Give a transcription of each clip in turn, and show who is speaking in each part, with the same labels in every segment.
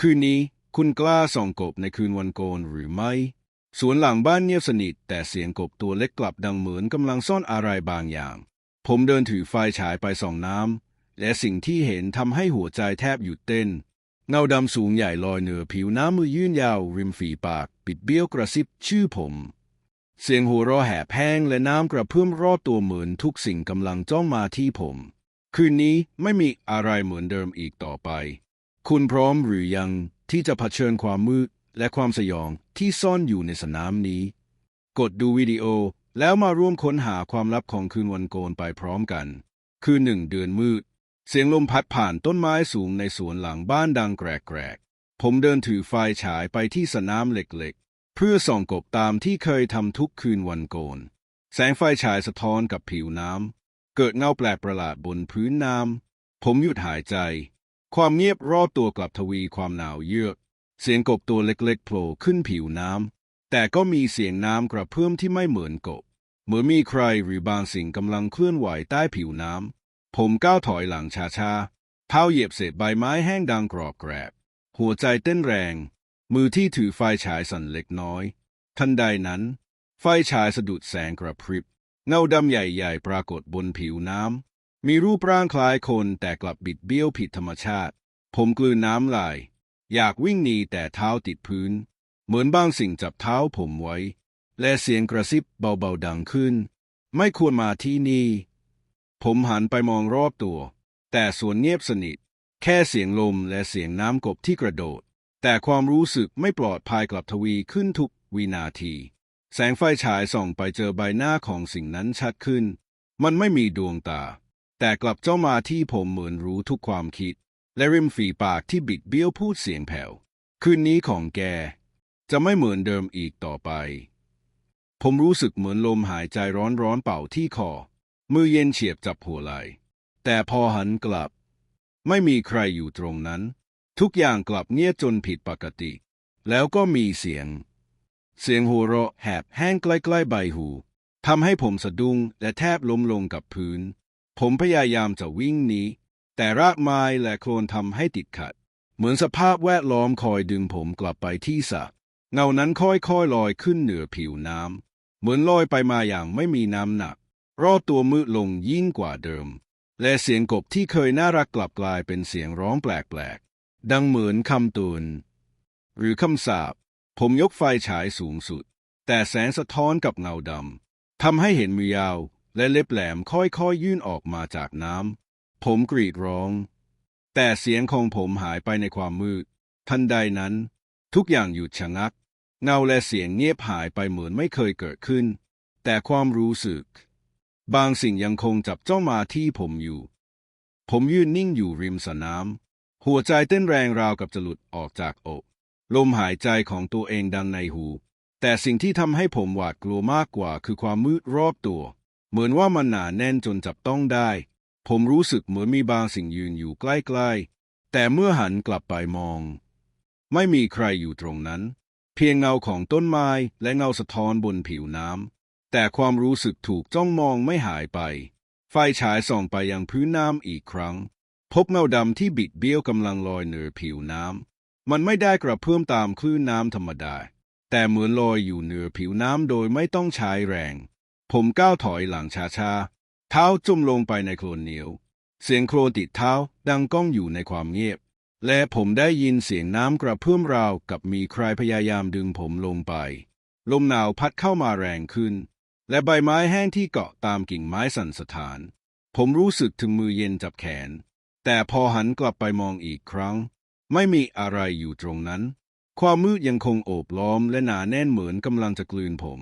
Speaker 1: คืนนี้คุณกล้าส่องกบในคืนวันโกนหรือไม่ สวนหลังบ้านเงียบสนิท แต่เสียงกบตัวเล็กกลับดังเหมือนกำลังซ่อนอะไรบางอย่าง ผมเดินถือไฟฉายไปส่องน้ำและสิ่งที่เห็นทำให้หัวใจแทบหยุดเต้น เงาดำสูงใหญ่ลอยเหนือผิวน้ำมือยื่นยาวริมฝีปาก ปิดเบี้ยวกระซิบชื่อผม เสียงหัวเราะแหบแห้งและน้ำกระเพื่อมรอบตัวเหมือนทุกสิ่งกำลังจ้องมาที่ผม คืนนี้ไม่มีอะไรเหมือนเดิมอีกต่อไป คุณพร้อมหรือยังที่จะเผชิญความมืดและความสยองที่ซ่อนอยู่ในสนามนี้ กดดูวิดีโอแล้วมาร่วมค้นหาความลับของคืนวันโกนไปพร้อมกัน คือหนึ่งเดือนมืด เสียงลมพัดผ่านต้นไม้สูงในสวนหลังบ้านดังแกรกๆ ผมเดินถือไฟฉายไปที่สนามเหล็กๆ เพื่อส่องกบตามที่เคยทำทุกคืนวันโกน แสงไฟฉายสะท้อนกับผิวน้ำ เกิดเงาแปลกประหลาดบนพื้นน้ำ ผมหยุดหายใจ ความเงียบรอบตัวกลับทวีความหนาวเยือก เสียงกบตัวเล็กๆโผล่ขึ้นผิวน้ำ แต่ก็มีเสียงน้ำกระเพื่อมที่ไม่เหมือนกบ เหมือนมีใครหรือบางสิ่งกำลังเคลื่อนไหวใต้ผิวน้ำ ผมก้าวถอยหลังช้าๆเท้าเหยียบเศษใบไม้แห้งดังกรอบแกรบ หัวใจเต้นแรง มือที่ถือไฟฉายสั่นเล็กน้อย ทันใดนั้น ไฟฉายสะดุดแสงกระพริบ เงาดำใหญ่ๆปรากฏบนผิวน้ำ มีรูปร่างคล้ายคนแต่กลับบิดเบี้ยวผิดธรรมชาติ ผมกลืนน้ำลาย อยากวิ่งหนีแต่เท้าติดพื้น เหมือนบางสิ่งจับเท้าผมไว้ และเสียงกระซิบเบาๆดังขึ้น ไม่ควรมาที่นี่ ผมหันไปมองรอบตัว แต่สวนเงียบสนิท แค่เสียงลมและเสียงน้ำกบที่กระโดด แต่ความรู้สึกไม่ปลอดภัยกลับทวีขึ้นทุกวินาที แสงไฟฉายส่องไปเจอใบหน้าของสิ่งนั้นชัดขึ้น มันไม่มีดวงตา แต่กลับเจ้ามาที่ผมเหมือนรู้ทุกความคิด และริมฝีปากที่บิดเบี้ยวพูดเสียงแผ่ว คืนนี้ของแก จะไม่เหมือนเดิมอีกต่อไป ผมรู้สึกเหมือนลมหายใจร้อนๆเป่าที่คอ มือเย็นเฉียบจับหัวไหล่ แต่พอหันกลับ ไม่มีใครอยู่ตรงนั้น ทุกอย่างกลับเงียบจนผิดปกติ แล้วก็มีเสียง เสียงหัวเราะแหบแห้งใกล้ๆใบหูทำให้ผมสะดุ้งและแทบล้มลงกับพื้น ผมพยายามจะวิ่งหนีแต่รากไม้และโคนทำให้ติดขัด เหมือนสภาพแวดล้อมคอยดึงผมกลับไปที่สระเงานั้นค่อยๆลอยขึ้นเหนือผิวน้ำ เหมือนลอยไปมาอย่างไม่มีน้ำหนัก รอบตัวมืดลงยิ่งกว่าเดิม และเสียงกบที่เคยน่ารักกลับกลายเป็นเสียงร้องแปลกๆ ดังเหมือนคำตูน หรือคำสาปผมยกไฟฉายสูงสุด แต่แสงสะท้อนกับเงาดำทำให้เห็นมือยาว และเล็บแหลมค่อยๆยื่นออกมาจากน้ำ ผมกรีดร้อง แต่เสียงของผมหายไปในความมืด ทันใดนั้น ทุกอย่างหยุดชะงัก เงาและเสียงเงียบหายไปเหมือนไม่เคยเกิดขึ้น แต่ความรู้สึก บางสิ่งยังคงจับจ้องมาที่ผมอยู่ ผมยืนนิ่งอยู่ริมสระน้ำหัวใจเต้นแรงราวกับจะหลุดออกจากอก ลมหายใจของตัวเองดังในหู แต่สิ่งที่ทำให้ผมหวาดกลัวมากกว่าคือความมืดรอบตัว เหมือนว่ามันหนาแน่นจนจับต้องได้ ผมรู้สึกเหมือนมีบางสิ่งยืนอยู่ใกล้ๆ แต่เมื่อหันกลับไปมอง ไม่มีใครอยู่ตรงนั้น เพียงเงาของต้นไม้และเงาสะท้อนบนผิวน้ำ แต่ความรู้สึกถูกจ้องมองไม่หายไป ไฟฉายส่องไปยังพื้นน้ำอีกครั้ง พบเงาดำที่บิดเบี้ยวกำลังลอยเหนือผิวน้ำ มันไม่ได้กระเพื่อมตามคลื่นน้ำธรรมดา แต่เหมือนลอยอยู่เหนือผิวน้ำโดยไม่ต้องใช้แรง ผมก้าวถอยหลังช้าๆ เท้าจุ่มลงไปในโคลนเหนียว เสียงโคลนติดเท้าดังก้องอยู่ในความเงียบ และผมได้ยินเสียงน้ำกระเพื่อมราวกับมีใครพยายามดึงผมลงไป ลมหนาวพัดเข้ามาแรงขึ้น และใบไม้แห้งที่เกาะตามกิ่งไม้สั่นสะท้าน ผมรู้สึกถึงมือเย็นจับแขน แต่พอหันกลับไปมองอีกครั้ง ไม่มีอะไรอยู่ตรงนั้น ความมืดยังคงโอบล้อมและหนาแน่นเหมือนกำลังจะกลืนผม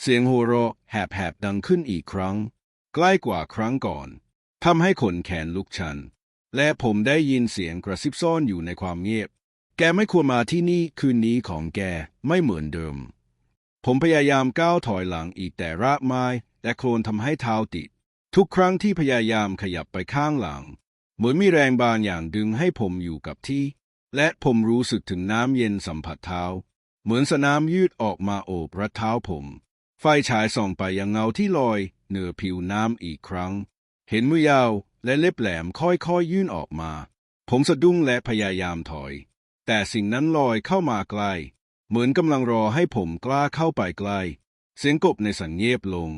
Speaker 1: เสียงหัวเราะแหบๆดังขึ้นอีกครั้ง ใกล้กว่าครั้งก่อนทำให้ขนแขนลุกชัน และผมได้ยินเสียงกระซิบซ่อนอยู่ในความเงียบ แกไม่ควรมาที่นี่คืนนี้ของแกไม่เหมือนเดิม ผมพยายามก้าวถอยหลังอีกแต่รากไม้และโคลนทำให้เท้าติด ทุกครั้งที่พยายามขยับไปข้างหลัง เหมือนมีแรงบางอย่างดึงให้ผมอยู่กับที่ และผมรู้สึกถึงน้ำเย็นสัมผัสเท้า เหมือนสนามยืดออกมาโอบรัดเท้าผม ไฟฉายส่องไปยังเงาที่ลอยเหนือผิวน้ำอีกครั้ง เห็นมือยาวและเล็บแหลมค่อยๆยื่นออกมา ผมสะดุ้งและพยายามถอย แต่สิ่งนั้นลอยเข้ามาใกล้ เหมือนกำลังรอให้ผมกล้าเข้าไปใกล้ เสียงกบในสันเงียบลง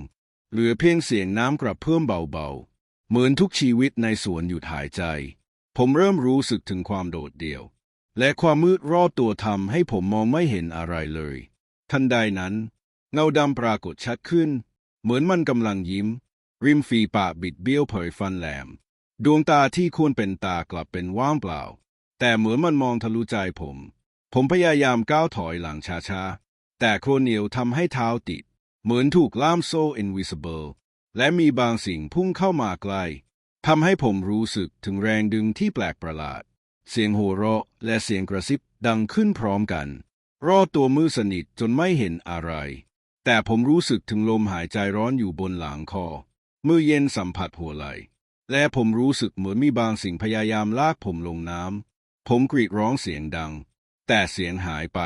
Speaker 1: เหลือเพียงเสียงน้ำกระเพื่อมเบาๆ เหมือนทุกชีวิตในสวนหยุดหายใจ ผมเริ่มรู้สึกถึงความโดดเดี่ยว และความมืดรอบตัวทำให้ผมมองไม่เห็นอะไรเลย ทันใดนั้น เงาดำปรากฏชัดขึ้น เหมือนมันกำลังยิ้ม ริมฝีปากบิดเบี้ยวเผยฟันแหลม ดวงตาที่ควรเป็นตากลับเป็นว่างเปล่า แต่เหมือนมันมองทะลุใจผม ผมพยายามก้าวถอยหลังช้าๆ แต่โครเนียวทำให้เท้าติด เหมือนถูกล่ามโซ่ invisible และมีบางสิ่งพุ่งเข้ามาใกล้ทำให้ผมรู้สึกถึงแรงดึงที่แปลกประหลาด เสียงหัวเราะและเสียงกระซิบดังขึ้นพร้อมกัน รอดตัวมือสนิทจนไม่เห็นอะไร แต่ผมรู้สึกถึงลมหายใจร้อนอยู่บนหลังคอมือเย็นสัมผัสหัวไหล่และผมรู้สึกเหมือนมีบางสิ่งพยายามลากผมลงน้ำ ผมกรีดร้องเสียงดัง แต่เสียงหายไป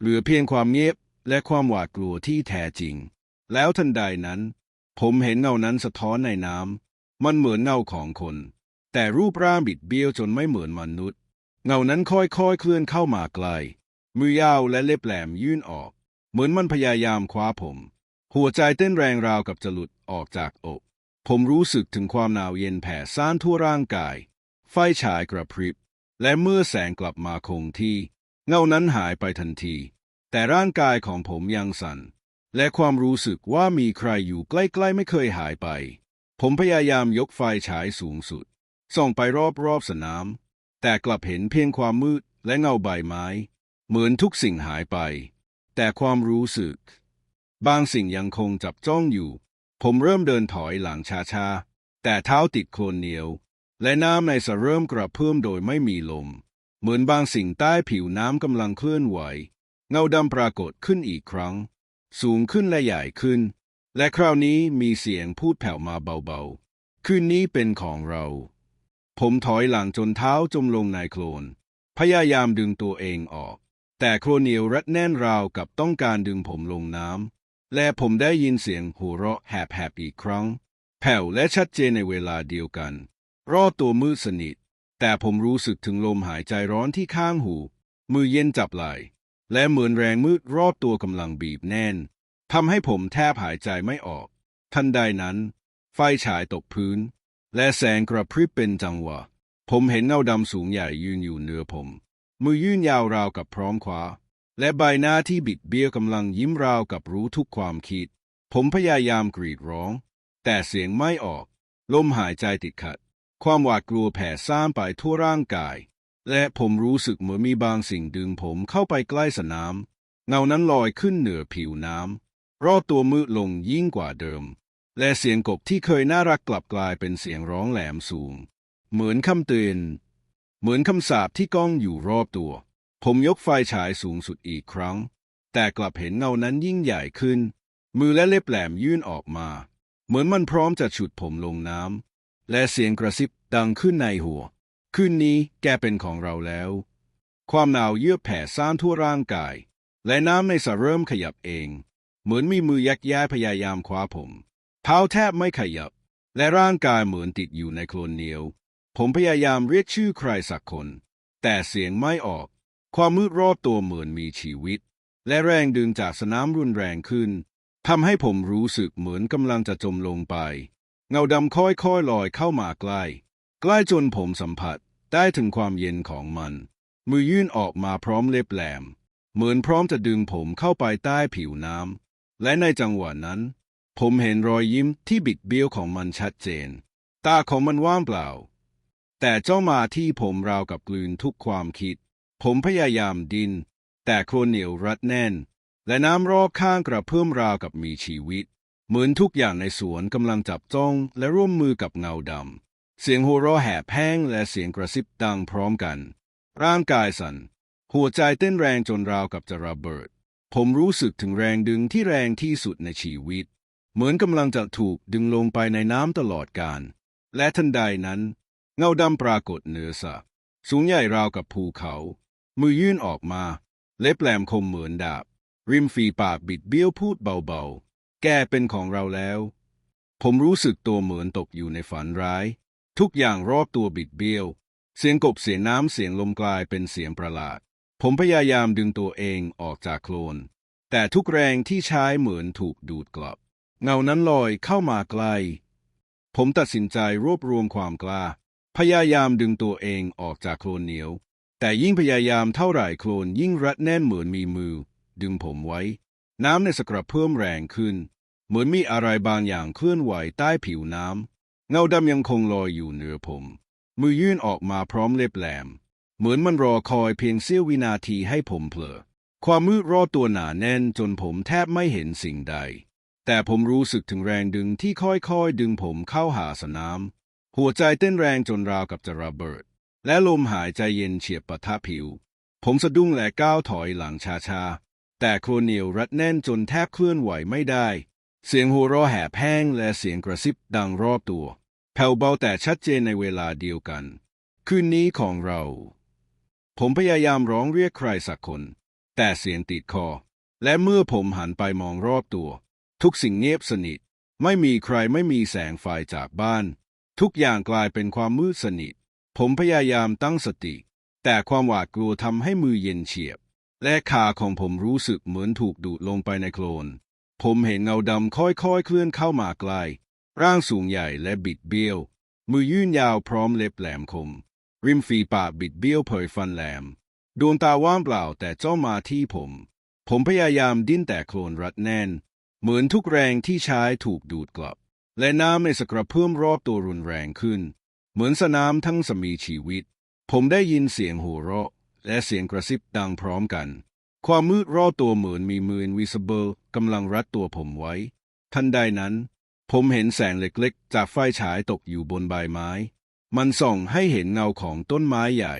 Speaker 1: เหลือเพียงความเงียบและความหวาดกลัวที่แท้จริง แล้วทันใดนั้น ผมเห็นเงานั้นสะท้อนในน้ำ มันเหมือนเงาของคน แต่รูปร่างบิดเบี้ยวจนไม่เหมือนมนุษย์ เงานั้นค่อยๆเคลื่อนเข้ามาใกล มือยาวและเล็บแหลมยื่นออก เหมือนมันพยายามคว้าผม หัวใจเต้นแรงราวกับจะหลุดออกจากอก ผมรู้สึกถึงความหนาวเย็นแผ่ซ่านทั่วร่างกาย ไฟฉายกระพริบ และเมื่อแสงกลับมาคงที่ เงานั้นหายไปทันที แต่ร่างกายของผมยังสั่น และความรู้สึกว่ามีใครอยู่ใกล้ๆไม่เคยหายไป ผมพยายามยกไฟฉายสูงสุด ส่องไปรอบๆสนาม แต่กลับเห็นเพียงความมืดและเงาใบไม้ เหมือนทุกสิ่งหายไป แต่ความรู้สึก บางสิ่งยังคงจับจ้องอยู่ ผมเริ่มเดินถอยหลังช้าๆ แต่เท้าติดโคลนเหนียว และน้ำในสระเริ่มกระเพื่อมโดยไม่มีลม เหมือนบางสิ่งใต้ผิวน้ำกำลังเคลื่อนไหว เงาดำปรากฏขึ้นอีกครั้ง สูงขึ้นและใหญ่ขึ้น และคราวนี้มีเสียงพูดแผ่วมาเบาๆ คืนนี้เป็นของเรา ผมถอยหลังจนเท้าจมลงในโคลน พยายามดึงตัวเองออก แต่โคนเนียวรัดแน่นราวกับต้องการดึงผมลงน้ำ และผมได้ยินเสียงหัวเราะแหบๆอีกครั้ง แผ่วและชัดเจนในเวลาเดียวกัน รอดตัวมืดสนิท แต่ผมรู้สึกถึงลมหายใจร้อนที่ข้างหู มือเย็นจับไหล่และเหมือนแรงมืดรอบตัวกำลังบีบแน่นทำให้ผมแทบหายใจไม่ออก ทันใดนั้น ไฟฉายตกพื้น และแสงกระพริบเป็นจังหวะ ผมเห็นเงาดำสูงใหญ่ยืนอยู่เหนือผม มือยื่นยาวราวกับพร้อมคว้าและใบหน้าที่บิดเบี้ยวกำลังยิ้มราวกับรู้ทุกความคิด ผมพยายามกรีดร้อง แต่เสียงไม่ออก ลมหายใจติดขัด ความหวาดกลัวแผ่ซ่านไปทั่วร่างกาย และผมรู้สึกเหมือนมีบางสิ่งดึงผมเข้าไปใกล้สนาม เงานั้นลอยขึ้นเหนือผิวน้ำรอบตัวมืดลงยิ่งกว่าเดิม และเสียงกบที่เคยน่ารักกลับกลายเป็นเสียงร้องแหลมสูง เหมือนคำเตือน เหมือนคำสาปที่ก้องอยู่รอบตัว ผมยกไฟฉายสูงสุดอีกครั้ง แต่กลับเห็นเงานั้นยิ่งใหญ่ขึ้น มือและเล็บแหลมยื่นออกมา เหมือนมันพร้อมจะฉุดผมลงน้ำและเสียงกระซิบดังขึ้นในหัว คืนนี้แกเป็นของเราแล้ว ความหนาวเยือกแผ่ซ่านทั่วร่างกาย และน้ำในสระเริ่มขยับเอง เหมือนมีมือยักย้ายพยายามคว้าผมเท้าแทบไม่ขยับ และร่างกายเหมือนติดอยู่ในโคลนเหนียว ผมพยายามเรียกชื่อใครสักคน แต่เสียงไม่ออก ความมืดรอบตัวเหมือนมีชีวิต และแรงดึงจากสนามรุนแรงขึ้นทำให้ผมรู้สึกเหมือนกำลังจะจมลงไป เงาดำค่อยๆลอยเข้ามาใกล้ ใกล้จนผมสัมผัสได้ถึงความเย็นของมัน มือยื่นออกมาพร้อมเล็บแหลม เหมือนพร้อมจะดึงผมเข้าไปใต้ผิวน้ำและในจังหวะนั้น ผมเห็นรอยยิ้มที่บิดเบี้ยวของมันชัดเจน ตาของมันว่างเปล่า แต่เจ้ามาที่ผมราวกับกลืนทุกความคิด ผมพยายามดิน แต่โคลนเหนียวรัดแน่น และน้ำรอบข้างกระเพื่อมราวกับมีชีวิต เหมือนทุกอย่างในสวนกำลังจับจ้องและร่วมมือกับเงาดำ เสียงหัวเราะแหบแห้งและเสียงกระซิบดังพร้อมกัน ร่างกายสั่น หัวใจเต้นแรงจนราวกับจะระเบิด ผมรู้สึกถึงแรงดึงที่แรงที่สุดในชีวิต เหมือนกำลังจะถูกดึงลงไปในน้ำตลอดกาลและทันใดนั้น เงาดำปรากฏเหนือสระสูงใหญ่ราวกับภูเขา มือยื่นออกมา เล็บแหลมคมเหมือนดาบ ริมฝีปากบิดเบี้ยวพูดเบาๆ แกเป็นของเราแล้ว ผมรู้สึกตัวเหมือนตกอยู่ในฝันร้าย ทุกอย่างรอบตัวบิดเบี้ยว เสียงกบเสียงน้ำเสียงลมกลายเป็นเสียงประหลาด ผมพยายามดึงตัวเองออกจากโคลน แต่ทุกแรงที่ใช้เหมือนถูกดูดกลับ เงานั้นลอยเข้ามาใกล ผมตัดสินใจรวบรวมความกล้า พยายามดึงตัวเองออกจากโคลนเหนียว แต่ยิ่งพยายามเท่าไหร่โคลนยิ่งรัดแน่นเหมือนมีมือ ดึงผมไว้ น้ำในสครับเพิ่มแรงขึ้น เหมือนมีอะไรบางอย่างเคลื่อนไหวใต้ผิวน้ำเงาดำยังคงลอยอยู่เหนือผม มือยื่นออกมาพร้อมเล็บแหลม เหมือนมันรอคอยเพียงเสี้ยววินาทีให้ผมเผลอความมืดรอบตัวหนาแน่นจนผมแทบไม่เห็นสิ่งใด แต่ผมรู้สึกถึงแรงดึงที่ค่อยๆดึงผมเข้าหาสนาม หัวใจเต้นแรงจนราวกับจะระเบิด และลมหายใจเย็นเฉียบปะทะผิว ผมสะดุ้งและก้าวถอยหลังช้าๆ แต่โครเนียวรัดแน่นจนแทบเคลื่อนไหวไม่ได้ เสียงหัวเราะแหบแห้งและเสียงกระซิบดังรอบตัว แผ่วเบาแต่ชัดเจนในเวลาเดียวกัน คืนนี้ของเรา ผมพยายามร้องเรียกใครสักคน แต่เสียงติดคอ และเมื่อผมหันไปมองรอบตัว ทุกสิ่งเงียบสนิท ไม่มีใครไม่มีแสงไฟจากบ้าน ทุกอย่างกลายเป็นความมืดสนิท ผมพยายามตั้งสติ แต่ความหวาดกลัวทำให้มือเย็นเฉียบ และขาของผมรู้สึกเหมือนถูกดูดลงไปในโคลน ผมเห็นเงาดำค่อยๆเคลื่อนเข้ามาใกล้ ร่างสูงใหญ่และบิดเบี้ยว มือยื่นยาวพร้อมเล็บแหลมคม ริมฝีปากบิดเบี้ยวเผยฟันแหลม ดวงตาว่างเปล่าแต่จ้องมาที่ผม ผมพยายามดิ้นแต่โคลนรัดแน่น เหมือนทุกแรงที่ใช้ถูกดูดกลับ และน้ำในสกระเพิ่มรอบตัวรุนแรงขึ้น เหมือนสนามทั้งสมีชีวิต ผมได้ยินเสียงหัวเราะ และเสียงกระซิบดังพร้อมกัน ความมืดรอบตัวเหมือนมีมือวิสเบิลกำลังรัดตัวผมไว้ ทันใดนั้น ผมเห็นแสงเล็กๆ จากไฟฉายตกอยู่บนใบไม้ มันส่องให้เห็นเงาของต้นไม้ใหญ่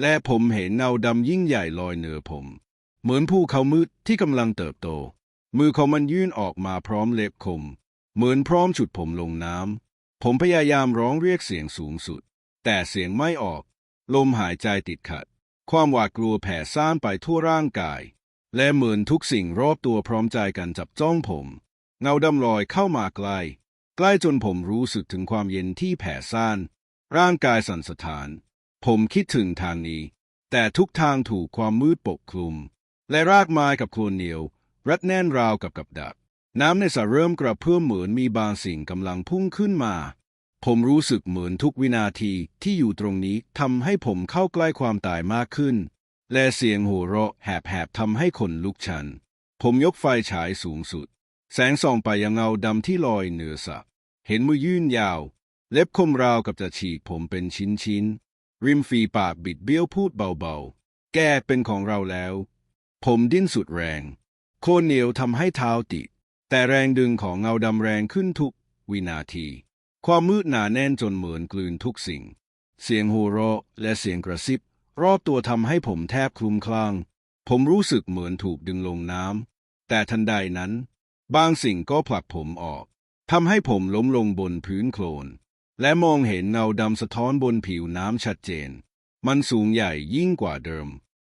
Speaker 1: และผมเห็นเงาดำยิ่งใหญ่ลอยเหนือผม เหมือนภูเขามืดที่กำลังเติบโต มือของมันยื่นออกมาพร้อมเล็บคม เหมือนพร้อมฉุดผมลงน้ำ ผมพยายามร้องเรียกเสียงสูงสุด แต่เสียงไม่ออก ลมหายใจติดขัด ความหวาดกลัวแผ่ซ่านไปทั่วร่างกาย และเหมือนทุกสิ่งรอบตัวพร้อมใจกันจับจ้องผม เงาดำลอยเข้ามาใกล้ใกล้จนผมรู้สึกถึงความเย็นที่แผ่ซ่าน ร่างกายสั่นสะท้าน ผมคิดถึงทางนี้ แต่ทุกทางถูกความมืดปกคลุม และรากไม้กับโคลนเหนียว รัดแน่นราวกับกับดัก น้ำในสระเริ่มกระเพื่อมเหมือนมีบางสิ่งกำลังพุ่งขึ้นมา ผมรู้สึกเหมือนทุกวินาทีที่อยู่ตรงนี้ทำให้ผมเข้าใกล้ความตายมากขึ้น และเสียงโหัวเราะแหบๆทำให้ขนลุกชัน ผมยกไฟฉายสูงสุด แสงส่องไปยังเงาดำที่ลอยเหนือสระเห็นมือยื่นยาว เล็บคมราวกับจะฉีกผมเป็นชิ้นๆริมฝีปากบิดเบี้ยวพูดเบาๆ แกเป็นของเราแล้ว ผมดิ้นสุดแรง โคนเหนียวทำให้เท้าติด แต่แรงดึงของเงาดำแรงขึ้นทุกวินาที ความมืดหนาแน่นจนเหมือนกลืนทุกสิ่ง เสียงหัวเราะและเสียงกระซิบ รอบตัวทำให้ผมแทบคลุมคลั่งผมรู้สึกเหมือนถูกดึงลงน้ำแต่ทันใดนั้น บางสิ่งก็ผลักผมออกทำให้ผมล้มลงบนพื้นโคลน และมองเห็นเงาดำสะท้อนบนผิวน้ำชัดเจน มันสูงใหญ่ยิ่งกว่าเดิม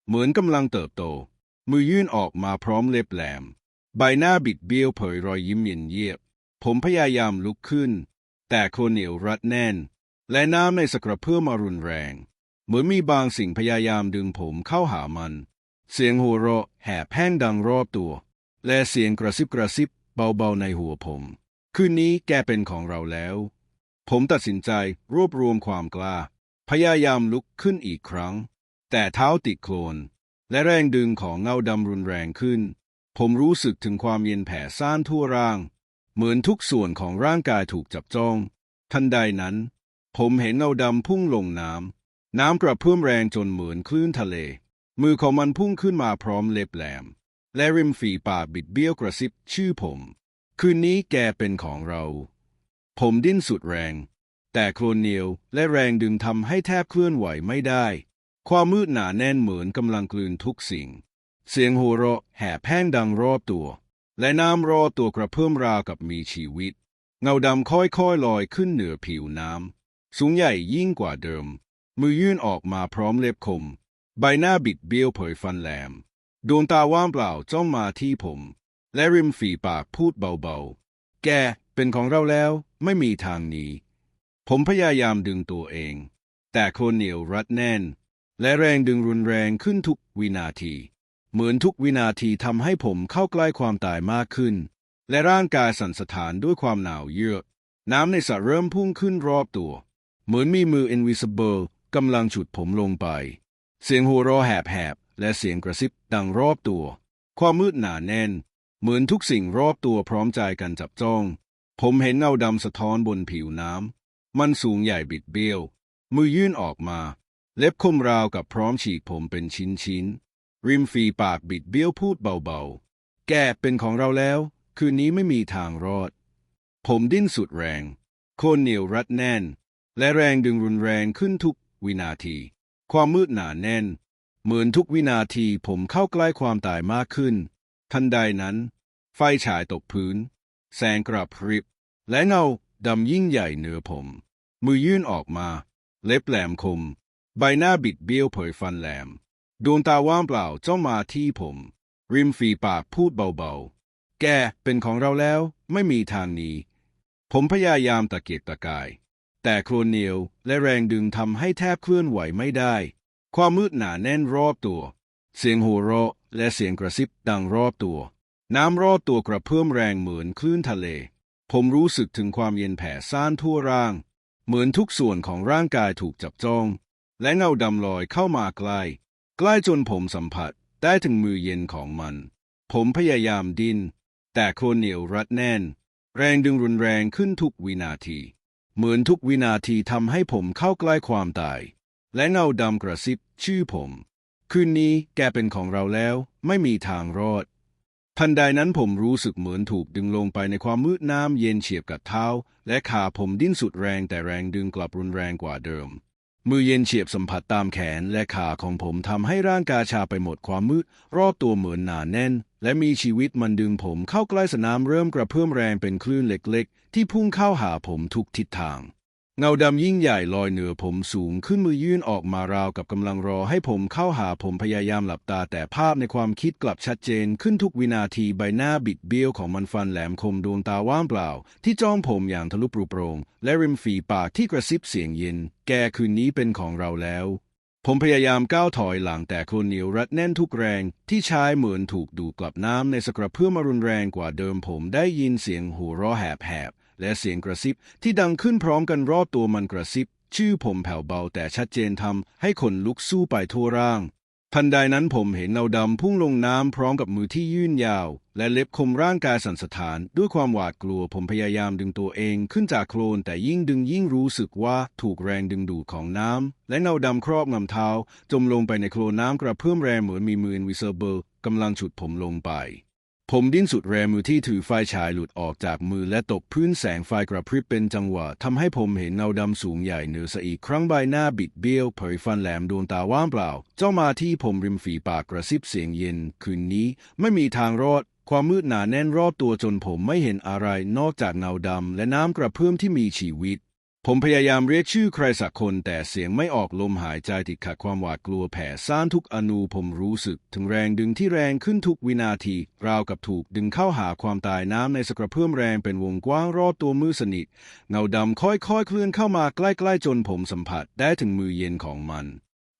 Speaker 1: เหมือนกำลังเติบโต มือยื่นออกมาพร้อมเล็บแหลม ใบหน้าบิดเบี้ยวเผยรอยยิ้มเย็นเยียบ ผมพยายามลุกขึ้น แต่โคลนเหนียวรัดแน่น และน้ำในสกระเพื่อมารุนแรง เหมือนมีบางสิ่งพยายามดึงผมเข้าหามัน เสียงหัวเราะแหบแห้งดังรอบตัว และเสียงกระซิบกระซิบเบาๆในหัวผม คืนนี้แกเป็นของเราแล้ว ผมตัดสินใจรวบรวมความกล้า พยายามลุกขึ้นอีกครั้ง แต่เท้าติดโคลนและแรงดึงของเงาดำรุนแรงขึ้น ผมรู้สึกถึงความเย็นแผ่ซ่านทั่วร่าง เหมือนทุกส่วนของร่างกายถูกจับจ้อง ทันใดนั้น ผมเห็นเงาดำพุ่งลงน้ำ น้ำกระเพื่อมแรงจนเหมือนคลื่นทะเล มือของมันพุ่งขึ้นมาพร้อมเล็บแหลม และริมฝีปากบิดเบี้ยวกระซิบชื่อผม คืนนี้แกเป็นของเรา ผมดิ้นสุดแรง แต่โคลนเนียวและแรงดึงทำให้แทบเคลื่อนไหวไม่ได้ ความมืดหนาแน่นเหมือนกำลังกลืนทุกสิ่ง เสียงหัวเราะแหบแห้งดังรอบตัว และน้ำรอบตัวกระเพื่อมราวกับมีชีวิต เงาดำค่อยๆลอยขึ้นเหนือผิวน้ำสูงใหญ่ยิ่งกว่าเดิม มือยื่นออกมาพร้อมเล็บคม ใบหน้าบิดเบี้ยวเผยฟันแหลม ดวงตาว่างเปล่าจ้องมาที่ผม และริมฝีปากพูดเบาๆ แกเป็นของเราแล้วไม่มีทางหนีผมพยายามดึงตัวเอง แต่โคลนเหนียวรัดแน่น และแรงดึงรุนแรงขึ้นทุกวินาที เหมือนทุกวินาทีทำให้ผมเข้าใกล้ความตายมากขึ้น และร่างกายสั่นสะท้านด้วยความหนาวเยือก น้ำในสระเริ่มพุ่งขึ้นรอบตัว เหมือนมีมือ invisible กำลังฉุดผมลงไป เสียงหัวเราะแหบๆ และเสียงกระซิบดังรอบตัว ความมืดหนาแน่น เหมือนทุกสิ่งรอบตัวพร้อมใจกันจับจ้อง ผมเห็นเงาดำสะท้อนบนผิวน้ำ มันสูงใหญ่บิดเบี้ยว มือยื่นออกมา เล็บคมราวกับพร้อมฉีกผมเป็นชิ้นๆ ริมฝีปากบิดเบี้ยวพูดเบาๆ แกเป็นของเราแล้ว คืนนี้ไม่มีทางรอด ผมดิ้นสุดแรง โคนเหนียวรัดแน่น และแรงดึงรุนแรงขึ้นทุกวินาที ความมืดหนาแน่น เหมือนทุกวินาทีผมเข้าใกล้ความตายมากขึ้น ทันใดนั้น ไฟฉายตกพื้น แสงกระพริบ และเงาดำยิ่งใหญ่เหนือผม มือยื่นออกมา เล็บแหลมคม ใบหน้าบิดเบี้ยวเผยฟันแหลม ดวงตาว่างเปล่าจ้องมาที่ผม ริมฝีปากพูดเบาๆ แกเป็นของเราแล้วไม่มีทางหนี้ ผมพยายามตะเกียกตะกาย แต่โครนเนียวและแรงดึงทำให้แทบเคลื่อนไหวไม่ได้ ความมืดหนาแน่นรอบตัว เสียงหัวเราะและเสียงกระซิบดังรอบตัว น้ำรอบตัวกระเพื่อมแรงเหมือนคลื่นทะเล ผมรู้สึกถึงความเย็นแผ่ซ่านทั่วร่าง เหมือนทุกส่วนของร่างกายถูกจับจ้อง และเงาดำลอยเข้ามาใกล้ ใกล้จนผมสัมผัสได้ถึงมือเย็นของมัน ผมพยายามดิ้น แต่โคนเหนียวรัดแน่น แรงดึงรุนแรงขึ้นทุกวินาที เหมือนทุกวินาทีทำให้ผมเข้าใกล้ความตาย และเงาดำกระซิบชื่อผม คืนนี้แกเป็นของเราแล้วไม่มีทางรอดทันใดนั้นผมรู้สึกเหมือนถูกดึงลงไปในความมืดน้ำเย็นเฉียบกับเท้า และขาผมดิ้นสุดแรงแต่แรงดึงกลับรุนแรงกว่าเดิม มือเย็นเฉียบสัมผัสตามแขนและขาของผมทำให้ร่างกายชาไปหมดความมืด รอบตัวเหมือนหนาแน่น และมีชีวิตมันดึงผมเข้าใกล้สนามเริ่มกระเพื่อมแรงเป็นคลื่นเล็กๆ ที่พุ่งเข้าหาผมทุกทิศทาง เงาดำยิ่งใหญ่ลอยเหนือผมสูงขึ้นมือยื่นออกมาราวกับกำลังรอให้ผมเข้าหาผมพยายามหลับตาแต่ภาพในความคิดกลับชัดเจนขึ้นทุกวินาทีใบหน้าบิดเบี้ยวของมันฟันแหลมคมดวงตาว่างเปล่า ที่จ้องผมอย่างทะลุปรุโปรง และริมฝีปากที่กระซิบเสียงเย็น แกคืนนี้เป็นของเราแล้ว ผมพยายามก้าวถอยหลังแต่คนเหนียวรัดแน่นทุกแรงที่ใช้เหมือนถูกดูดกลับน้ำในสกระเพื่อมารุนแรงกว่าเดิมผมได้ยินเสียงหัวเราะแหบ และเสียงกระซิบที่ดังขึ้นพร้อมกันรอบตัวมันกระซิบ ชื่อผมแผ่วเบาแต่ชัดเจนทำให้ขนลุกสู้ไปทั่วร่างทันใดนั้นผมเห็นเงาดำพุ่งลงน้ำพร้อมกับมือที่ยื่นยาว และเล็บคมร่างกายสันสะท้าน ด้วยความหวาดกลัวผมพยายามดึงตัวเองขึ้นจากโคลนแต่ยิ่งดึงยิ่งรู้สึกว่าถูกแรงดึงดูดของน้ำและเงาดำครอบงำเท้า จมลงไปในโคลนน้ำกระเพื่อมแรงเหมือนมีมือวิเซอร์เบอร์กำลังฉุดผมลงไป ผมดิ้นสุดแรงมือที่ถือไฟฉายหลุดออกจากมือและตกพื้นแสงไฟกระพริบเป็นจังหวะทำให้ผมเห็นเงาดำสูงใหญ่เหนือสะอีกครั้งใบหน้าบิดเบี้ยวเผยฟันแหลมดวงตาว่างเปล่า เจ้ามาที่ผมริมฝีปากกระซิบเสียงเย็น คืนนี้ไม่มีทางรอด ความมืดหนาแน่นรอบตัวจนผมไม่เห็นอะไรนอกจากเงาดำและน้ำกระเพื่อมที่มีชีวิต ผมพยายามเรียกชื่อใครสักคนแต่เสียงไม่ออกลมหายใจติดขัดความหวาดกลัวแผ่ซ่านทุกอนูผมรู้สึก ถึงแรงดึงที่แรงขึ้นทุกวินาที ราวกับถูกดึงเข้าหาความตายน้ำในสกระเพื่อมแรงเป็นวงกว้างรอบตัวมือสนิท เงาดำค่อยๆ เคลื่อนเข้ามาใกล้ๆ จนผมสัมผัสได้ถึงมือเย็นของมัน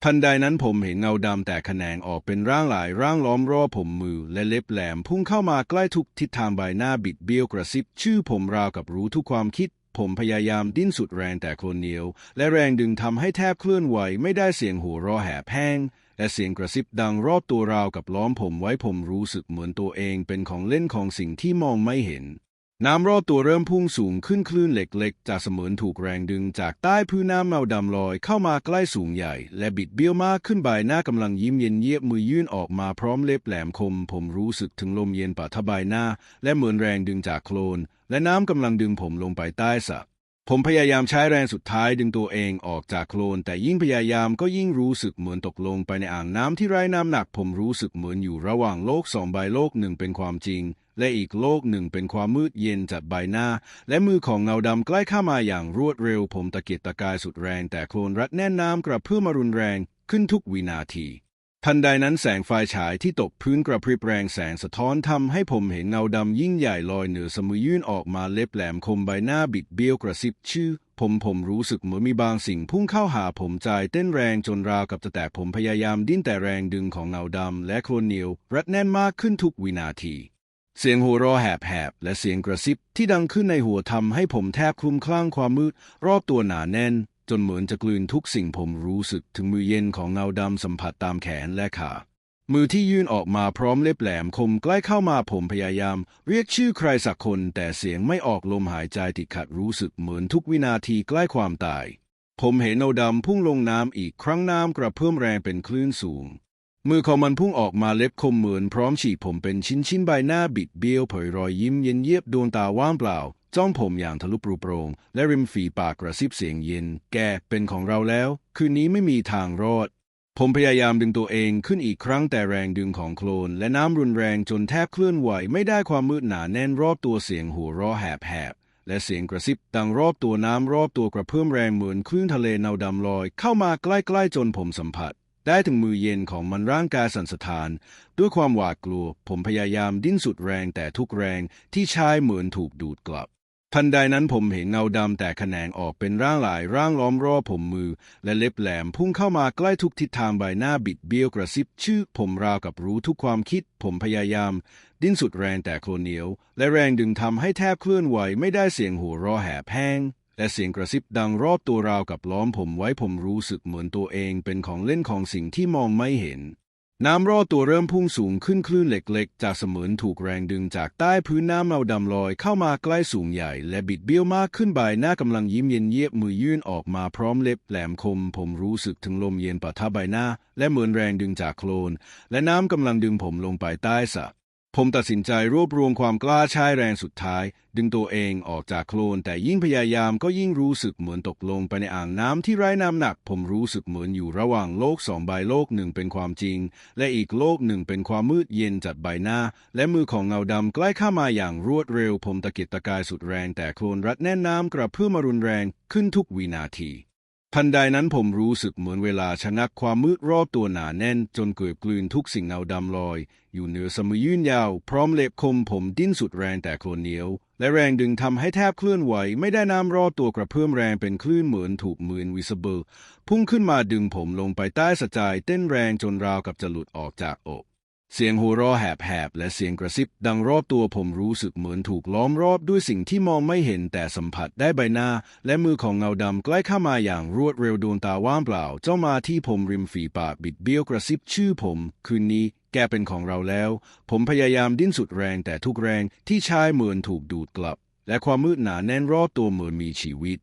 Speaker 1: ทันใดนั้นผมเห็นเงาดำแต่แขนงออกเป็นร่างหลายร่างล้อมรอบผมมือ และเล็บแหลมพุ่งเข้ามาใกล้ทุกทิศทางใบหน้าบิดเบี้ยวกระซิบชื่อผมราวกับรู้ทุกความคิด ผมพยายามดิ้นสุดแรงแต่โคลนเนียว และแรงดึงทำให้แทบเคลื่อนไหวไม่ได้เสียงหัวเราะแหบแห้งและเสียงกระซิบดังรอบตัวราวกับล้อมผมไว้ผมรู้สึกเหมือนตัวเองเป็นของเล่นของสิ่งที่มองไม่เห็น น้ำรอบตัวเริ่มพุ่งสูงขึ้นคลื่นเล็กๆจากเสมือนถูกแรงดึงจากใต้พื้นน้ำเมาดำลอยเข้ามาใกล้สูงใหญ่ และบิดเบี้ยวมากขึ้นใบหน้ากำลังยิ้มเย็นเยียบมือยื่นออกมาพร้อมเล็บแหลมคม ผมรู้สึกถึงลมเย็นปะทะใบหน้า และเหมือนแรงดึงจากโคลน และน้ำกำลังดึงผมลงไปใต้สระผมพยายามใช้แรงสุดท้ายดึงตัวเองออกจากโคลน แต่ยิ่งพยายามก็ยิ่งรู้สึกเหมือนตกลงไปในอ่างน้ำที่ไร้น้ำหนัก ผมรู้สึกเหมือนอยู่ระหว่างโลกสองใบโลกหนึ่งเป็นความจริง และอีกโลกหนึ่งเป็นความมืดเย็นจัดใบหน้า และมือของเงาดำใกล้เข้ามาอย่างรวดเร็ว ผมตะเกียกตะกายสุดแรง แต่โคลนรัดแน่นน้ำกระเพื่อมมารุนแรงขึ้นทุกวินาที ทันใดนั้นแสงไฟฉายที่ตกพื้นกระพริบแรงแสงสะท้อนทำให้ผมเห็นเงาดำยิ่งใหญ่ลอยเหนือสมุยยื่นออกมาเล็บแหลมคมใบหน้าบิดเบี้ยวกระซิบชื่อ ผมผมรู้สึกเหมือนมีบางสิ่งพุ่งเข้าหาผมใจเต้นแรงจนราวกับจะแตกผมพยายามดิ้นแต่แรงดึงของเงาดำและโคลนเหนียวรัดแน่นมากขึ้นทุกวินาทีเสียงหัวเราะแหบๆและเสียงกระซิบที่ดังขึ้นในหัวทำให้ผมแทบคลุมคลั่งความมืด รอบตัวหนาแน่น จนเหมือนจะกลืนทุกสิ่งผมรู้สึกถึงมือเย็นของเงาดำสัมผัสตามแขนและขา มือที่ยื่นออกมาพร้อมเล็บแหลมคมใกล้เข้ามาผมพยายาม เรียกชื่อใครสักคนแต่เสียงไม่ออกลมหายใจติดขัดรู้สึกเหมือนทุกวินาทีใกล้ความตาย ผมเห็นเงาดำพุ่งลงน้ำอีกครั้งน้ำกระเพื่อมแรงเป็นคลื่นสูงมือของมันพุ่งออกมาเล็บคมเหมือนพร้อมฉีกผมเป็นชิ้นชิ้นใบหน้าบิดเบี้ยวเผยรอยยิ้มเย็นเยียบดวงตาว่างเปล่า จ้องผมอย่างทะลุปรุโปรงและริมฝีปากกระซิบเสียงเย็น แกเป็นของเราแล้ว คืนนี้ไม่มีทางรอด ผมพยายามดึงตัวเองขึ้นอีกครั้งแต่แรงดึงของโคลน และน้ำรุนแรงจนแทบเคลื่อนไหว ไม่ได้ความมืดหนาแน่นรอบตัวเสียงหัวเราะแหบๆและเสียงกระซิบดังรอบตัวน้ำรอบตัวกระเพื่อมแรงเหมือนคลื่นทะเลเนาดำลอย เข้ามาใกล้ๆจนผมสัมผัสได้ถึงมือเย็นของมันร่างกายสั่นสะท้าน ด้วยความหวาดกลัว ผมพยายามดิ้นสุดแรงแต่ทุกแรงที่ใช้เหมือนถูกดูดกลับ ทันใดนั้นผมเห็นเงาดำแต่แขนงออกเป็นร่างหลายร่างล้อมรอบผมมือ และเล็บแหลมพุ่งเข้ามาใกล้ทุกทิศทางใบหน้าบิดเบี้ยวกระซิบชื่อ ผมราวกับรู้ทุกความคิด ผมพยายาม ดิ้นสุดแรงแต่โคลนเหนียว และแรงดึงทำให้แทบเคลื่อนไหวไม่ได้เสียงหัวเราะแหบแห้งและเสียงกระซิบดังรอบตัวราวกับล้อมผมไว้ผมรู้สึกเหมือนตัวเองเป็นของเล่นของสิ่งที่มองไม่เห็น น้ำรอบตัวเริ่มพุ่งสูงขึ้นคลื่นเล็กๆ จากเสมือนถูกแรงดึงจากใต้พื้นน้ำเราดำลอยเข้ามาใกล้สูงใหญ่ และบิดเบี้ยวมากขึ้นใบหน้ากำลังยิ้มเย็นเยียบมือยื่นออกมาพร้อมเล็บแหลมคม ผมรู้สึกถึงลมเย็นปะทะใบหน้า และเหมือนแรงดึงจากโคลน และน้ำกำลังดึงผมลงไปใต้สระ ผมตัดสินใจรวบรวมความกล้าใช้แรงสุดท้าย ดึงตัวเองออกจากโคลน แต่ยิ่งพยายามก็ยิ่งรู้สึกเหมือนตกลงไปในอ่างน้ำที่ไร้น้ำหนัก ผมรู้สึกเหมือนอยู่ระหว่างโลกสองใบโลกหนึ่งเป็นความจริง และอีกโลกหนึ่งเป็นความมืดเย็นจัดใบหน้า และมือของเงาดำใกล้เข้ามาอย่างรวดเร็ว ผมตะกิดตะกายสุดแรง แต่โคลนรัดแน่นน้ำกระเพื่อมมารุนแรงขึ้นทุกวินาที ทันใดนั้นผมรู้สึกเหมือนเวลาชะนักความมืดรอบตัวหนาแน่น จนเกิดกลืนทุกสิ่งเงาดำลอย อยู่เหนือสมอยื่นยาว พร้อมเล็บคมผมดิ้นสุดแรงแต่โคลนเหนียว และแรงดึงทำให้แทบเคลื่อนไหว ไม่ได้น้ำรอบตัวกระเพื่อมแรงเป็นคลื่นเหมือนถูกมือวิสเบิลพุ่งขึ้นมาดึงผมลงไปใต้สะจายเต้นแรงจนราวกับจะหลุดออกจากอก เสียงหัวเราะแหบๆและเสียงกระซิบดังรอบตัวผมรู้สึกเหมือนถูกล้อมรอบด้วยสิ่งที่มองไม่เห็นแต่สัมผัสได้ใบหน้า และมือของเงาดำใกล้เข้ามาอย่างรวดเร็วดวงตาว่างเปล่า เจ้ามาที่ผมริมฝีปากบิดเบี้ยวกระซิบชื่อผม คืนนี้แกเป็นของเราแล้ว ผมพยายามดิ้นสุดแรงแต่ทุกแรงที่ใช้เหมือนถูกดูดกลับ และความมืดหนาแน่นรอบตัวเหมือนมีชีวิต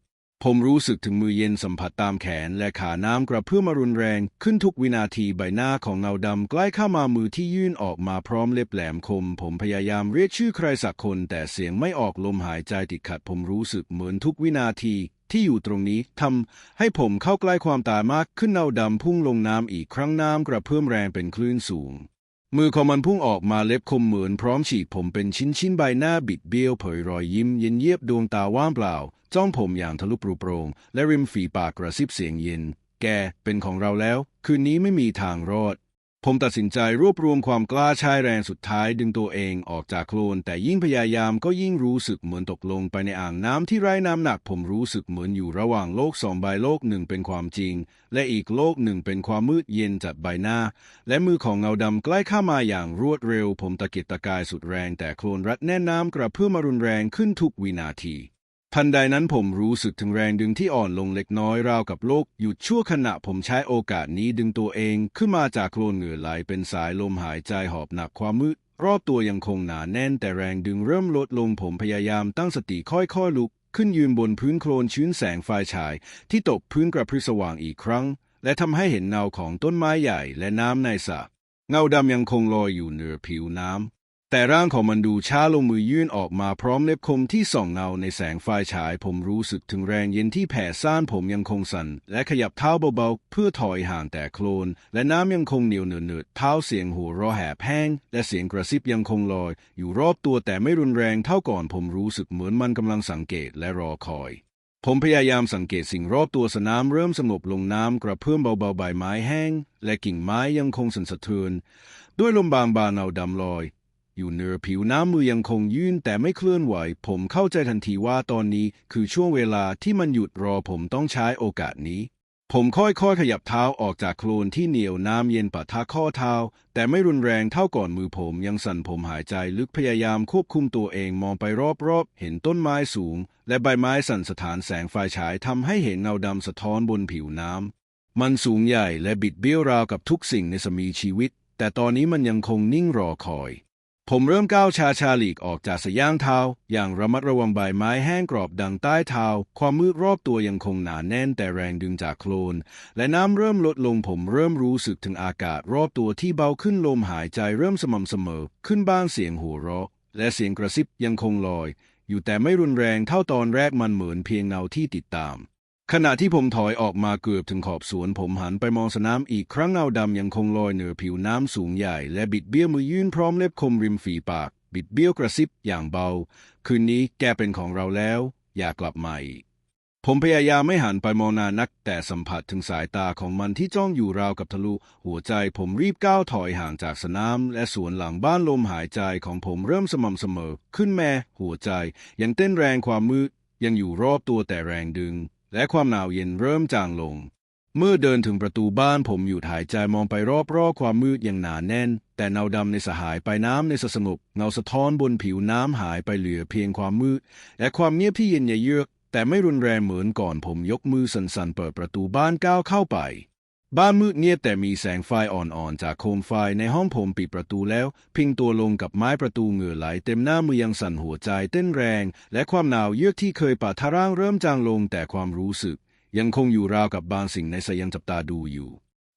Speaker 1: ผมรู้สึกถึงมือเย็นสัมผัสตามแขนและขาน้ำกระเพื่อมารุนแรง ขึ้นทุกวินาทีใบหน้าของเงาดำใกล้เข้ามามือที่ยื่นออกมาพร้อมเล็บแหลมคม ผมพยายามเรียกชื่อใครสักคน แต่เสียงไม่ออกลมหายใจติดขัด ผมรู้สึกเหมือนทุกวินาทีที่อยู่ตรงนี้ทำให้ผมเข้าใกล้ความตายมากขึ้นเงาดำพุ่งลงน้ำอีกครั้งน้ำกระเพื่อมแรงเป็นคลื่นสูง มือของมันพุ่งออกมาเล็บคมเหมือนพร้อมฉีกผมเป็นชิ้นชิ้นใบหน้าบิดเบี้ยวเผยรอยยิ้มเย็นเยียบดวงตาว่างเปล่า จ้องผมอย่างทะลุปรุโปรง และริมฝีปากกระซิบเสียงเย็น แกเป็นของเราแล้ว คืนนี้ไม่มีทางรอด ผมตัดสินใจรวบรวมความกล้าใช้แรงสุดท้ายดึงตัวเองออกจากโคลน แต่ยิ่งพยายามก็ยิ่งรู้สึกเหมือนตกลงไปในอ่างน้ำที่ไร้น้ำหนัก ผมรู้สึกเหมือนอยู่ระหว่างโลกสองใบโลกหนึ่งเป็นความจริง และอีกโลกหนึ่งเป็นความมืดเย็นจัดใบหน้า และมือของเงาดำใกล้เข้ามาอย่างรวดเร็ว ผมตะกิดตะกายสุดแรง แต่โคลนรัดแน่นน้ำกระเพื่อมมารุนแรงขึ้นทุกวินาที ทันใดนั้นผมรู้สึกถึงแรงดึงที่อ่อนลงเล็กน้อยราวกับโลก หยุดชั่วขณะผมใช้โอกาสนี้ดึงตัวเองขึ้นมาจากโคลนเหงื่อไหลเป็นสายลมหายใจหอบหนักความมืด รอบตัวยังคงหนาแน่นแต่แรงดึงเริ่มลดลงผมพยายามตั้งสติค่อยๆลุก ขึ้นยืนบนพื้นโคลนชื้นแสงไฟฉาย ที่ตกพื้นกระพริบสว่างอีกครั้ง และทำให้เห็นเงาของต้นไม้ใหญ่และน้ำในสระเงาดำยังคงลอยอยู่เหนือผิวน้ำ แต่ร่างของมันดูช้าลงมือยื่นออกมาพร้อมเล็บคมที่ส่องเงาในแสงไฟฉาย ผมรู้สึกถึงแรงเย็นที่แผ่ซ่านผมยังคงสั่นและขยับเท้าเบาๆ เพื่อถอยห่างแต่โคลน และน้ำยังคงเหนียวเหนืดเท้าเสียงหัวเราะแหบแห้ง และเสียงกระซิบยังคงลอย อยู่รอบตัวแต่ไม่รุนแรงเท่าก่อน ผมรู้สึกเหมือนมันกำลังสังเกตและรอคอยผมพยายามสังเกตสิ่งรอบตัวสนามเริ่มสงบลงน้ำกระเพื่อมเบาๆใบไม้แห้ง และกิ่งไม้ยังคงสั่นสะเทือนด้วยลมบางบานเนาดำลอย อยู่เหนือผิวน้ำมือยังคงยื่นแต่ไม่เคลื่อนไหว ผมเข้าใจทันทีว่าตอนนี้คือช่วงเวลาที่มันหยุดรอผมต้องใช้โอกาสนี้ ผมค่อยๆขยับเท้าออกจากโคลนที่เหนียวน้ำเย็นปะทะข้อเท้า แต่ไม่รุนแรงเท่าก่อนมือผมยังสั่นผมหายใจลึกพยายามควบคุมตัวเองมองไปรอบๆ เห็นต้นไม้สูง และใบไม้สั่นสะท้านแสงไฟฉายทำให้เห็นเงาดำสะท้อนบนผิวน้ำมันสูงใหญ่และบิดเบี้ยวราวกับทุกสิ่งในสมีชีวิต แต่ตอนนี้มันยังคงนิ่งรอคอย ผมเริ่มก้าวชาชาหลีกออกจากสย่างเท้า อย่างระมัดระวังใบไม้แห้งกรอบดังใต้เท้า ความมืดรอบตัวยังคงหนาแน่นแต่แรงดึงจากโคลน และน้ำเริ่มลดลงผมเริ่มรู้สึกถึงอากาศรอบตัวที่เบาขึ้นลมหายใจเริ่มสม่ำเสมอ ขึ้นบ้างเสียงหัวเราะ และเสียงกระซิบยังคงลอย อยู่แต่ไม่รุนแรงเท่าตอนแรกมันเหมือนเพียงเงาที่ติดตาม ขณะที่ผมถอยออกมาเกือบถึงขอบสวน ผมหันไปมองสนามอีกครั้งเงาดำยังคงลอยเหนือผิวน้ำสูงใหญ่ และบิดเบี้ยวมือยื่นพร้อมเล็บคมริมฝีปาก บิดเบี้ยวกระซิบอย่างเบา คืนนี้แกเป็นของเราแล้ว อย่ากลับมาอีกผมพยายามไม่หันไปมองนานนัก แต่สัมผัสถึงสายตาของมันที่จ้องอยู่ราวกับทะลุ หัวใจผมรีบก้าวถอยห่างจากสนาม และสวนหลังบ้านลมหายใจของผมเริ่มสม่ำเสมอ ขึ้นแม่หัวใจ ยังเต้นแรงความมืดยังอยู่รอบตัวแต่แรงดึง และความหนาวเย็นเริ่มจางลง เมื่อเดินถึงประตูบ้านผมหยุดหายใจมองไปรอบๆความมืดยังหนาแน่น แต่เงาดำในสหายไปน้ำในสงบเงาสะท้อนบนผิวน้ำหายไปเหลือเพียงความมืด และความเงียบที่เย็นเยือกแต่ไม่รุนแรงเหมือนก่อนผมยกมือสั่นๆเปิดประตูบ้านก้าวเข้าไป บ้านมืดเงียบแต่มีแสงไฟอ่อนๆ จากโคมไฟในห้องผมปิดประตูแล้ว พิงตัวลงกับไม้ประตูเหงื่อไหลเต็มหน้ามือยังสั่นหัวใจเต้นแรง และความหนาวเยือกที่เคยปะทะร่างเริ่มจางลงแต่ความรู้สึก ยังคงอยู่ราวกับบางสิ่งในสยังจับตาดูอยู่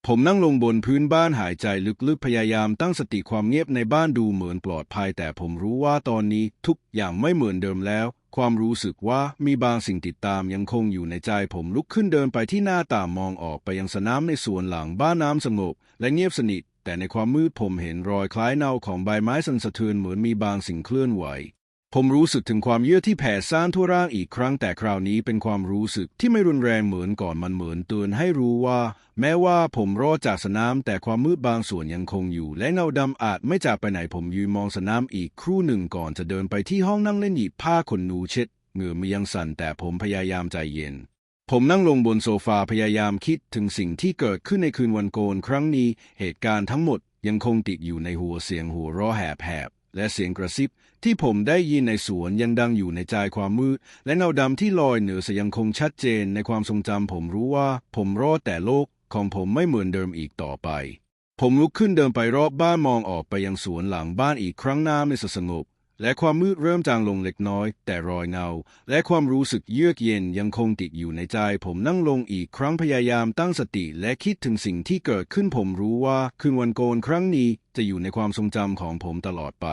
Speaker 1: ผมนั่งลงบนพื้นบ้านหายใจลึกๆพยายามตั้งสติความเงียบในบ้านดูเหมือนปลอดภัย แต่ผมรู้ว่าตอนนี้ทุกอย่างไม่เหมือนเดิมแล้ว ความรู้สึกว่ามีบางสิ่งติดตามยังคงอยู่ในใจผมลุกขึ้นเดินไปที่หน้าต่างมองออกไปยังสนามในสวนหลังบ้านน้ำสงบและเงียบสนิท แต่ในความมืดผมเห็นรอยคล้ายเน่าของใบไม้สั่นสะเทือนเหมือนมีบางสิ่งเคลื่อนไหว ผมรู้สึกถึงความเยื่อที่แผ่ซ่านทั่วร่างอีกครั้งแต่คราวนี้เป็นความรู้สึกที่ไม่รุนแรงเหมือนก่อนมันเหมือนเตือนให้รู้ว่า แม้ว่าผมรอดจากสนามแต่ความมืดบางส่วนยังคงอยู่ และเงาดำอาจไม่จากไปไหนผมยืนมองสนามอีกครู่หนึ่งก่อนจะเดินไปที่ห้องนั่งเล่นหยิบผ้าขนหนูเช็ดเหงื่อมียังสั่นแต่ผมพยายามใจเย็น ผมนั่งลงบนโซฟาพยายามคิดถึงสิ่งที่เกิดขึ้นในคืนวันโกนครั้งนี้ เหตุการณ์ทั้งหมดยังคงติดอยู่ในหัวเสียงหัวเราะแหบ และเสียงกระซิบที่ผมได้ยินในสวนยังดังอยู่ในใจความมืด และเงาดำที่ลอยเหนือเสียยังคงชัดเจนในความทรงจำผมรู้ว่า ผมรอดแต่โลกของผมไม่เหมือนเดิมอีกต่อไป ผมลุกขึ้นเดินไปรอบบ้านมองออกไปยังสวนหลังบ้านอีกครั้งหน้าไม่สงบ และความมืดเริ่มจางลงเล็กน้อย แต่รอยเงา และความรู้สึกเยือกเย็นยังคงติดอยู่ในใจ ผมนั่งลงอีกครั้งพยายามตั้งสติ และคิดถึงสิ่งที่เกิดขึ้นผมรู้ว่าคืนวันโกนครั้งนี้จะอยู่ในความทรงจำของผมตลอดไป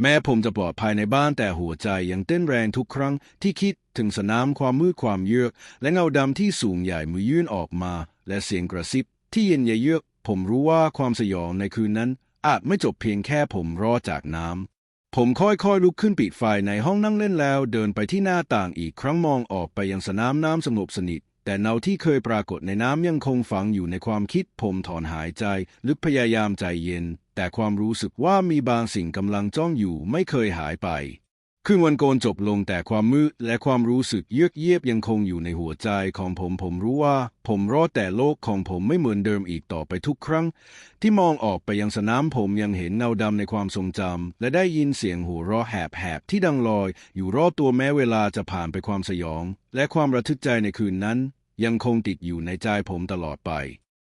Speaker 1: แม้ผมจะปลอดภัยในบ้านแต่หัวใจยังเต้นแรงทุกครั้งที่คิดถึงสนามความมืดความเยือก และเงาดำที่สูงใหญ่มือยื่นออกมา และเสียงกระซิบ ที่เย็นเยือก ผมรู้ว่าความสยองในคืนนั้น อาจไม่จบเพียงแค่ผมรอดจากน้ำ ผมค่อยๆลุกขึ้นปิดไฟในห้องนั่งเล่นแล้วเดินไปที่หน้าต่างอีกครั้งมองออกไปยังสนามน้ำสงบสนิท แต่เงาที่เคยปรากฏในน้ำยังคงฝังอยู่ในความคิด ผมถอนหายใจลึกพยายามใจเย็น แต่ความรู้สึกว่ามีบางสิ่งกำลังจ้องอยู่ไม่เคยหายไป คืนวันโกนจบลงแต่ความมืดและความรู้สึกเยือกเย็บยังคงอยู่ในหัวใจของผมผมรู้ว่า ผมรอดแต่โลกของผมไม่เหมือนเดิมอีกต่อไปทุกครั้ง ที่มองออกไปยังสนามผมยังเห็นเงาดำในความทรงจำและได้ยินเสียงหัวเราะแหบๆที่ดังลอย อยู่รอบตัวแม้เวลาจะผ่านไปความสยอง และความระทึกใจในคืนนั้น ยังคงติดอยู่ในใจผมตลอดไป